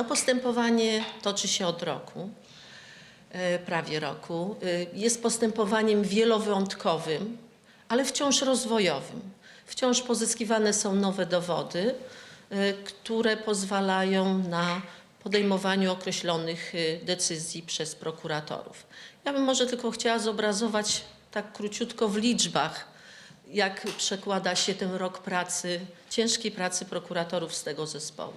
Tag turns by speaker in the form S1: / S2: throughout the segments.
S1: To postępowanie toczy się od roku, e, prawie roku. E, Jest postępowaniem wielowątkowym, ale wciąż rozwojowym. Wciąż pozyskiwane są nowe dowody, e, które pozwalają na podejmowaniu określonych decyzji przez prokuratorów. Ja bym może tylko chciała zobrazować tak króciutko w liczbach, jak przekłada się ten rok pracy, ciężkiej pracy prokuratorów z tego zespołu.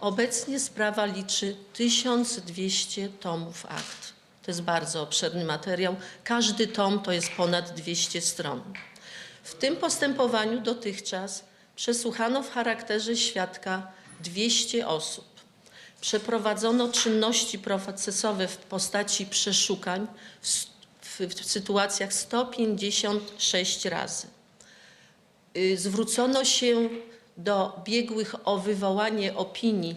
S1: Obecnie sprawa liczy 1200 tomów akt. To jest bardzo obszerny materiał. Każdy tom to jest ponad 200 stron. W tym postępowaniu dotychczas przesłuchano w charakterze świadka 200 osób. Przeprowadzono czynności procesowe w postaci przeszukań w, w, w sytuacjach 156 razy. Y, Zwrócono się do biegłych o wywołanie opinii,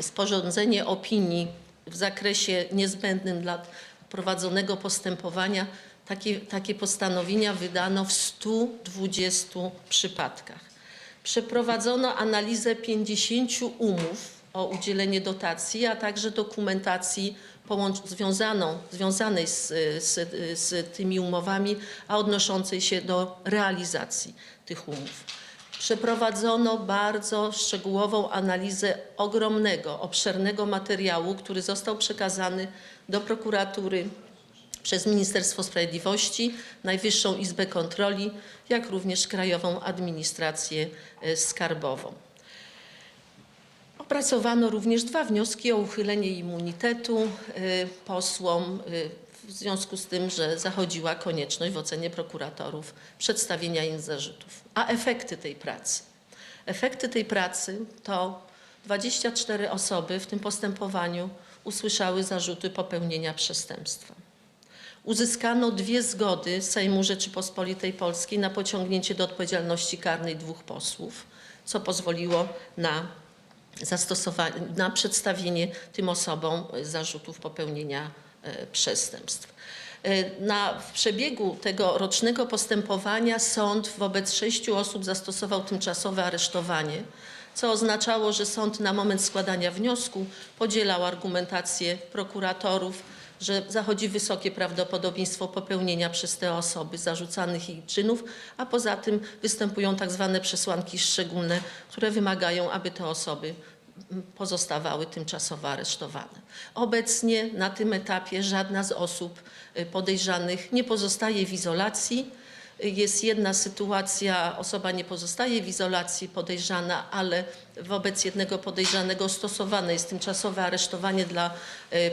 S1: sporządzenie opinii w zakresie niezbędnym dla prowadzonego postępowania. Takie, takie postanowienia wydano w 120 przypadkach. Przeprowadzono analizę 50 umów o udzielenie dotacji, a także dokumentacji związaną, związanej z, z, z tymi umowami, a odnoszącej się do realizacji tych umów. Przeprowadzono bardzo szczegółową analizę ogromnego, obszernego materiału, który został przekazany do prokuratury przez Ministerstwo Sprawiedliwości, Najwyższą Izbę Kontroli, jak również Krajową Administrację e, Skarbową. Opracowano również dwa wnioski o uchylenie immunitetu y, posłom y, w związku z tym, że zachodziła konieczność w ocenie prokuratorów przedstawienia im zarzutów. A efekty tej pracy? Efekty tej pracy to 24 osoby w tym postępowaniu usłyszały zarzuty popełnienia przestępstwa. Uzyskano dwie zgody Sejmu Rzeczypospolitej Polskiej na pociągnięcie do odpowiedzialności karnej dwóch posłów, co pozwoliło na na przedstawienie tym osobom zarzutów popełnienia e, przestępstw. E, Na, w przebiegu tego rocznego postępowania sąd wobec sześciu osób zastosował tymczasowe aresztowanie, co oznaczało, że sąd na moment składania wniosku podzielał argumentację prokuratorów, że zachodzi wysokie prawdopodobieństwo popełnienia przez te osoby zarzucanych ich czynów, a poza tym występują tak zwane przesłanki szczególne, które wymagają, aby te osoby pozostawały tymczasowo aresztowane. Obecnie na tym etapie żadna z osób y, podejrzanych nie pozostaje w izolacji. Jest jedna sytuacja, osoba nie pozostaje w izolacji podejrzana, ale wobec jednego podejrzanego stosowane jest tymczasowe aresztowanie dla y,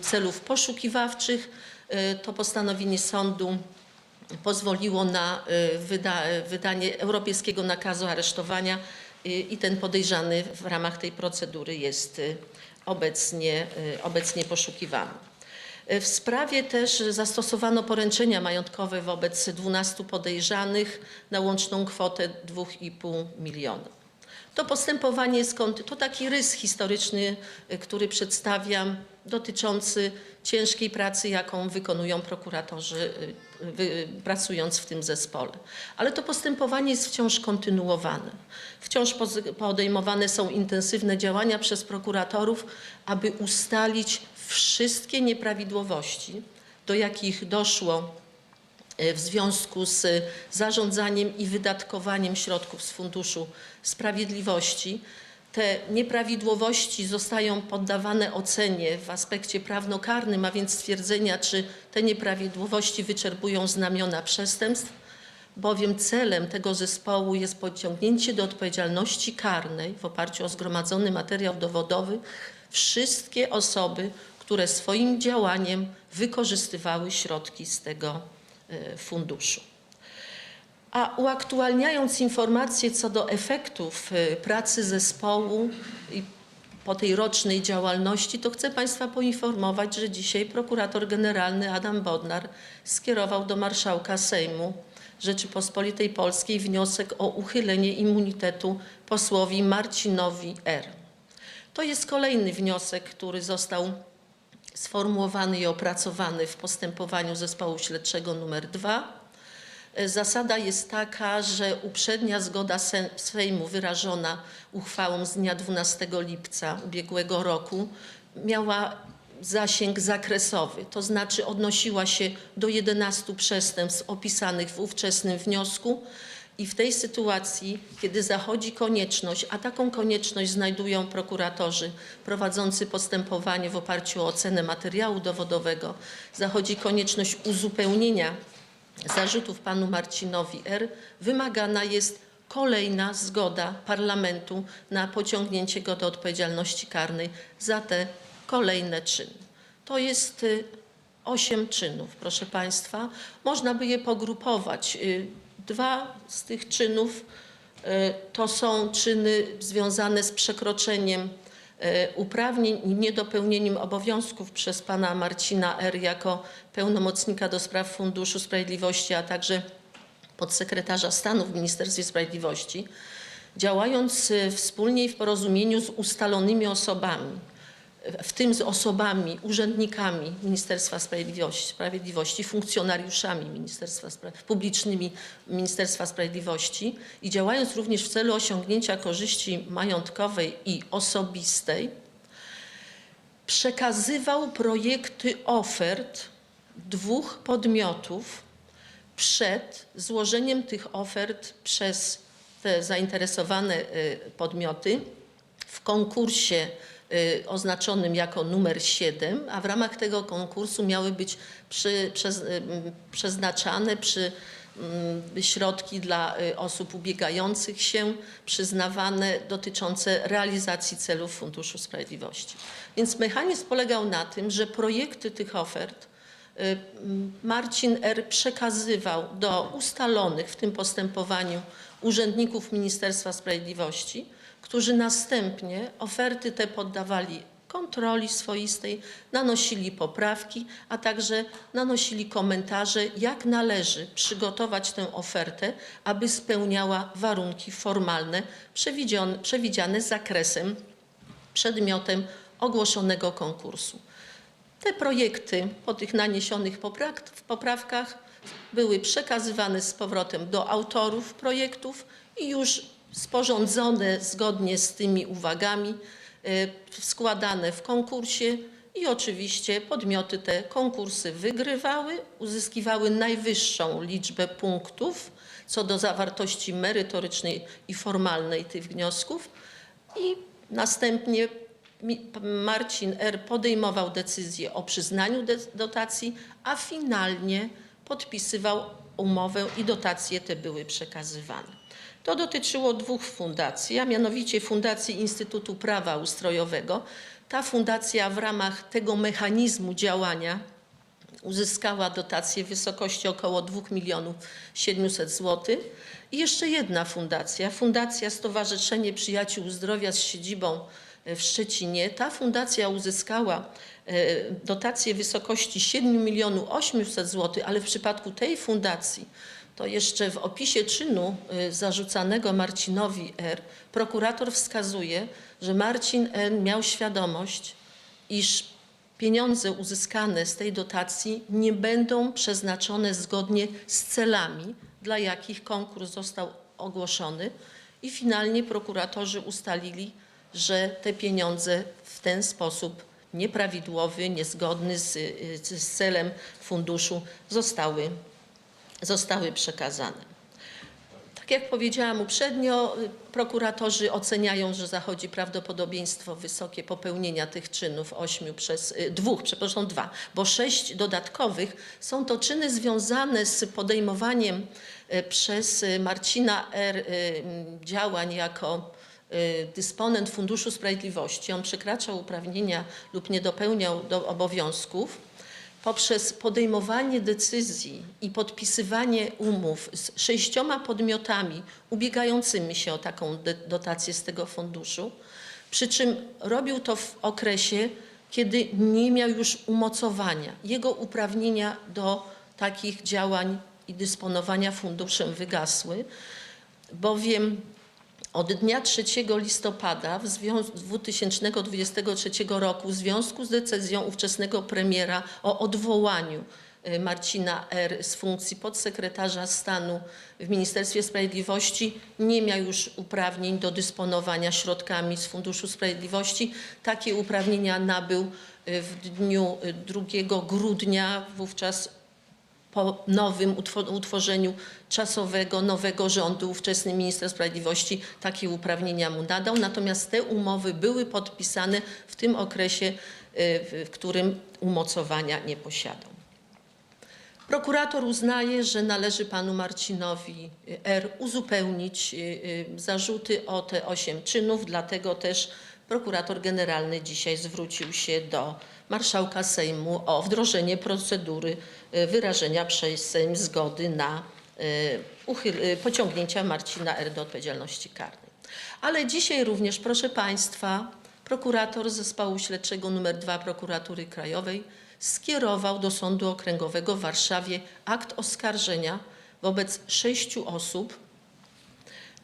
S1: celów poszukiwawczych. Y, To postanowienie sądu pozwoliło na y, wyda, wydanie europejskiego nakazu aresztowania y, i ten podejrzany w ramach tej procedury jest y, obecnie, y, obecnie poszukiwany. Y, W sprawie też zastosowano poręczenia majątkowe wobec 12 podejrzanych na łączną kwotę 2,5 miliona. To postępowanie jest, to taki rys historyczny, y, który przedstawiam, dotyczący ciężkiej pracy, jaką wykonują prokuratorzy, y, pracując w tym zespole. Ale to postępowanie jest wciąż kontynuowane. Wciąż podejmowane są intensywne działania przez prokuratorów, aby ustalić wszystkie nieprawidłowości, do jakich doszło e, w związku z zarządzaniem i wydatkowaniem środków z Funduszu Sprawiedliwości. Te nieprawidłowości zostają poddawane ocenie w aspekcie prawnokarnym, a więc stwierdzenia, czy te nieprawidłowości wyczerpują znamiona przestępstw, bowiem celem tego zespołu jest pociągnięcie do odpowiedzialności karnej w oparciu o zgromadzony materiał dowodowy wszystkie osoby, które swoim działaniem wykorzystywały środki z tego e, funduszu. A uaktualniając informacje co do efektów y, pracy zespołu i po tej rocznej działalności, to chcę Państwa poinformować, że dzisiaj prokurator generalny Adam Bodnar skierował do marszałka Sejmu Rzeczypospolitej Polskiej wniosek o uchylenie immunitetu posłowi Marcinowi R. To jest kolejny wniosek, który został sformułowany i opracowany w postępowaniu zespołu śledczego numer 2 E, Zasada jest taka, że uprzednia zgoda Se- Sejmu wyrażona uchwałą z dnia 12 lipca ubiegłego roku miała zasięg zakresowy, to znaczy odnosiła się do 11 przestępstw opisanych w ówczesnym wniosku i w tej sytuacji, kiedy zachodzi konieczność, a taką konieczność znajdują prokuratorzy prowadzący postępowanie w oparciu o ocenę materiału dowodowego, zachodzi konieczność uzupełnienia zarzutów panu Marcinowi R., wymagana jest kolejna zgoda parlamentu na pociągnięcie go do odpowiedzialności karnej za te kolejne czyny. To jest y, osiem czynów, proszę Państwa. Można by je pogrupować. Y, Dwa z tych czynów y, to są czyny związane z przekroczeniem uprawnień i niedopełnieniem obowiązków przez pana Marcina R. jako pełnomocnika do spraw Funduszu Sprawiedliwości, a także podsekretarza stanu w Ministerstwie Sprawiedliwości, działając e, wspólnie i w porozumieniu z ustalonymi osobami, w tym z osobami, urzędnikami Ministerstwa Sprawiedliwości, Sprawiedliwości funkcjonariuszami Ministerstwa Spra- publicznymi Ministerstwa Sprawiedliwości i działając również w celu osiągnięcia korzyści majątkowej i osobistej, przekazywał projekty ofert dwóch podmiotów przed złożeniem tych ofert przez te zainteresowane y, podmioty w konkursie oznaczonym jako numer 7, a w ramach tego konkursu miały być przy, przez, y, przeznaczane przy mm, środki dla y, osób ubiegających się, przyznawane dotyczące realizacji celów Funduszu Sprawiedliwości. Więc mechanizm polegał na tym, że projekty tych ofert y, Marcin R. przekazywał do ustalonych w tym postępowaniu urzędników Ministerstwa Sprawiedliwości, którzy następnie oferty te poddawali kontroli swoistej, nanosili poprawki, a także nanosili komentarze, jak należy przygotować tę ofertę, aby spełniała warunki formalne przewidziane, zakresem, przedmiotem ogłoszonego konkursu. Te projekty po tych naniesionych poprawkach były przekazywane z powrotem do autorów projektów i już sporządzone zgodnie z tymi uwagami, y, składane w konkursie i oczywiście podmioty te konkursy wygrywały, uzyskiwały najwyższą liczbę punktów co do zawartości merytorycznej i formalnej tych wniosków i następnie Marcin R. podejmował decyzję o przyznaniu dotacji, a finalnie podpisywał umowę i dotacje te były przekazywane. To dotyczyło dwóch fundacji, a mianowicie Fundacji Instytutu Prawa Ustrojowego. Ta fundacja w ramach tego mechanizmu działania uzyskała dotację w wysokości około 2 milionów 700 zł. I jeszcze jedna fundacja, Fundacja Stowarzyszenie Przyjaciół Zdrowia z siedzibą w Szczecinie. Ta fundacja uzyskała e, dotację w wysokości 7 milionów 800 zł, ale w przypadku tej fundacji to jeszcze w opisie czynu e, zarzucanego Marcinowi R. prokurator wskazuje, że Marcin N. miał świadomość, iż pieniądze uzyskane z tej dotacji nie będą przeznaczone zgodnie z celami, dla jakich konkurs został ogłoszony i finalnie prokuratorzy ustalili, że te pieniądze w ten sposób nieprawidłowy, niezgodny z, y, z celem funduszu zostały, zostały przekazane. Tak jak powiedziałam uprzednio, prokuratorzy oceniają, że zachodzi prawdopodobieństwo wysokie popełnienia tych czynów ośmiu przez y, dwóch, przepraszam, dwa, bo sześć dodatkowych są to czyny związane z podejmowaniem y, przez y, Marcina R. działań jako dysponent Funduszu Sprawiedliwości. On przekraczał uprawnienia lub nie dopełniał do obowiązków poprzez podejmowanie decyzji i podpisywanie umów z sześcioma podmiotami ubiegającymi się o taką dotację z tego funduszu, przy czym robił to w okresie, kiedy nie miał już umocowania. Jego uprawnienia do takich działań i dysponowania funduszem wygasły, bowiem od dnia 3 listopada w zwią- 2023 roku w związku z decyzją ówczesnego premiera o odwołaniu y, Marcina R. z funkcji podsekretarza stanu w Ministerstwie Sprawiedliwości nie miał już uprawnień do dysponowania środkami z Funduszu Sprawiedliwości. Takie uprawnienia nabył y, w dniu y, 2 grudnia, wówczas po nowym utwo- utworzeniu czasowego, nowego rządu ówczesny minister sprawiedliwości takie uprawnienia mu nadał. Natomiast te umowy były podpisane w tym okresie, y, w którym umocowania nie posiadał. Prokurator uznaje, że należy panu Marcinowi y, R. uzupełnić y, zarzuty o te osiem czynów, dlatego też prokurator generalny dzisiaj zwrócił się do marszałka Sejmu o wdrożenie procedury y, wyrażenia przez Sejm zgody na uchyl- y, pociągnięcia Marcina R. do odpowiedzialności karnej. Ale dzisiaj również, proszę Państwa, prokurator Zespołu Śledczego nr 2 Prokuratury Krajowej skierował do Sądu Okręgowego w Warszawie akt oskarżenia wobec sześciu osób.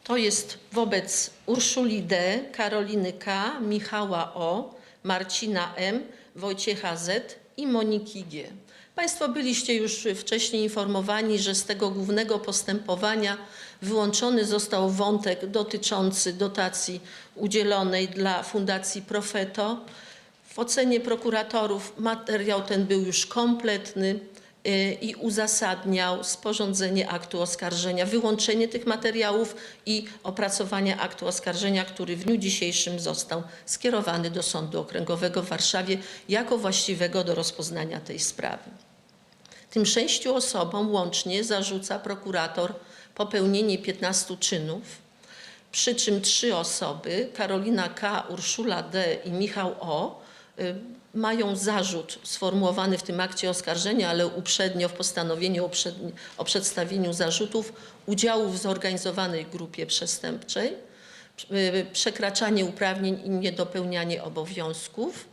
S1: To jest wobec Urszuli D., Karoliny K., Michała O., Marcina M., Wojciecha Z. i Moniki G. Państwo byliście już wcześniej informowani, że z tego głównego postępowania wyłączony został wątek dotyczący dotacji udzielonej dla Fundacji Profeto. W ocenie prokuratorów materiał ten był już kompletny i uzasadniał sporządzenie aktu oskarżenia, wyłączenie tych materiałów i opracowanie aktu oskarżenia, który w dniu dzisiejszym został skierowany do Sądu Okręgowego w Warszawie jako właściwego do rozpoznania tej sprawy. Tym sześciu osobom łącznie zarzuca prokurator popełnienie 15 czynów, przy czym trzy osoby, Karolina K., Urszula D. i Michał O., y, mają zarzut sformułowany w tym akcie oskarżenia, ale uprzednio w postanowieniu o, przed, o przedstawieniu zarzutów udziału w zorganizowanej grupie przestępczej, y, przekraczanie uprawnień i niedopełnianie obowiązków,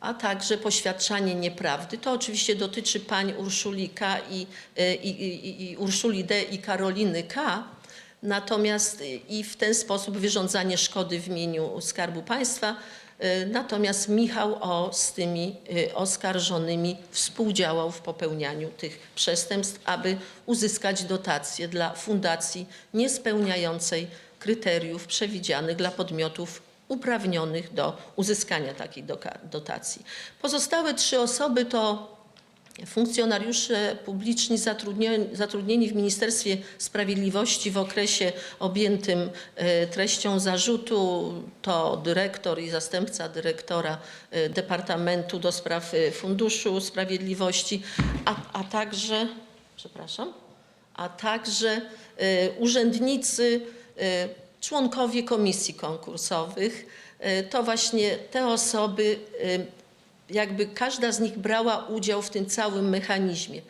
S1: a także poświadczanie nieprawdy. To oczywiście dotyczy pań Urszuli K. i, y, i, i, i Urszuli D. i Karoliny K., Natomiast y, i w ten sposób wyrządzanie szkody w imieniu Skarbu Państwa. Y, Natomiast Michał O. z tymi y, oskarżonymi współdziałał w popełnianiu tych przestępstw, aby uzyskać dotacje dla fundacji niespełniającej kryteriów przewidzianych dla podmiotów uprawnionych do uzyskania takiej dotacji. Pozostałe trzy osoby to Funkcjonariusze publiczni zatrudnieni, w Ministerstwie Sprawiedliwości w okresie objętym e, treścią zarzutu to dyrektor i zastępca dyrektora e, Departamentu do Spraw e, Funduszu Sprawiedliwości, a, a także, przepraszam, a także urzędnicy, członkowie komisji konkursowych. To właśnie te osoby jakby każda z nich brała udział w tym całym mechanizmie.